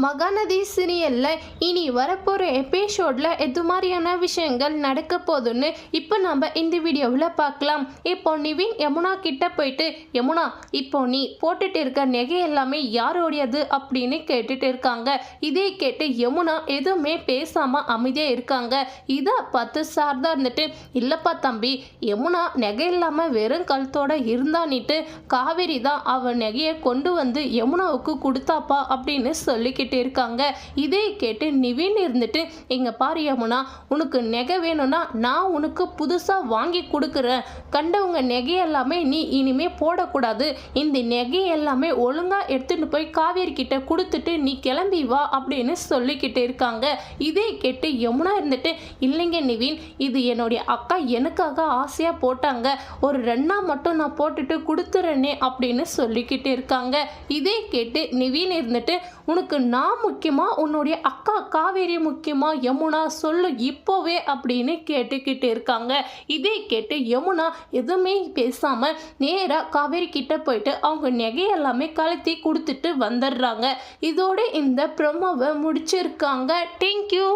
மகாநதி சீரியலில் இனி வரப்போகிற எபிசோடில் எது மாதிரியான விஷயங்கள் நடக்க போகுதுன்னு இப்போ நம்ம இந்த வீடியோவில் பார்க்கலாம். இப்போ நிவின் யமுனா கிட்ட போயிட்டு யமுனா இப்போ நீ போட்டுட்டு இருக்க நகை எல்லாமே யாரோடையது? அப்படின்னு கேட்டுட்டு இருக்காங்க. இதே கேட்டு யமுனா எதுவுமே பேசாமல் அமைதியாக இருக்காங்க. இதை பார்த்து சாரதா இருந்துட்டு இல்லைப்பா தம்பி யமுனா நகை இல்லாமல் வெறும் கழுத்தோட இருந்தானிட்டு காவேரி தான் அவன் நகையை கொண்டு வந்து யமுனாவுக்கு கொடுத்தாப்பா அப்படின்னு சொல்லிக்கிட்டு இருக்காங்க. இதே கேட்டு நிவின் இருந்துட்டு எங்க பாரு யமுனா உனக்கு நெகை வேணும்னா நான் உனக்கு புதுசாக வாங்கி கொடுக்குறேன். கண்டவங்க நெகை எல்லாமே நீ இனிமே போடக்கூடாது. இந்த நெகை எல்லாமே ஒழுங்காக எடுத்துட்டு போய் காவேரி கிட்ட கொடுத்துட்டு நீ கிளம்பி வா அப்படின்னு சொல்லிக்கிட்டு இருக்காங்க. இதே கேட்டு யமுனா இருந்துட்டு இல்லைங்க நிவின் இது என்னுடைய அக்கா எனக்காக ஆசையாக போட்டாங்க. ஒரு ரெண்டா மட்டும் நான் போட்டுட்டு கொடுத்துறேனே அப்படின்னு சொல்லிக்கிட்டு இருக்காங்க. இதே கேட்டு நிவின் இருந்துட்டு உனக்கு நான் முக்கியமா உன்னுடைய அக்கா காவேரி முக்கியமா யமுனா சொல்லு இப்போவே அப்படின்னு கேட்டுக்கிட்டு இருக்காங்க. இதே கேட்டு யமுனா எதுவுமே பேசாம நேராக காவேரி கிட்ட போயிட்டு அவங்க நகை எல்லாமே கழுத்தி கொடுத்துட்டு வந்துடுறாங்க. இதோட இந்த ப்ரொமோவை முடிச்சிருக்காங்க. தேங்க்யூ